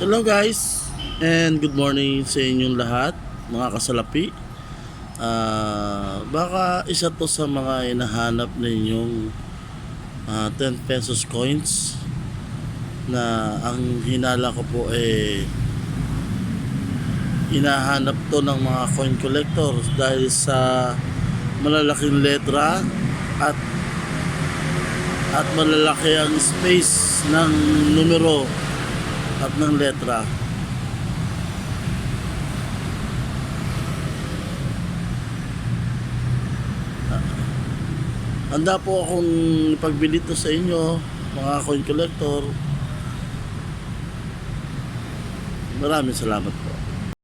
Hello guys and good morning sa inyong lahat mga kasalapi. Ah, baka isa to sa mga hinahanap ninyong ah, 10 pesos coins na ang hinala ko po eh hinahanap to ng mga coin collectors dahil sa malalaking letra at at malalaki ang space ng numero at ng letra. Ah, Handa po akong ipagbili to sa inyo, mga coin collector. Maraming salamat po.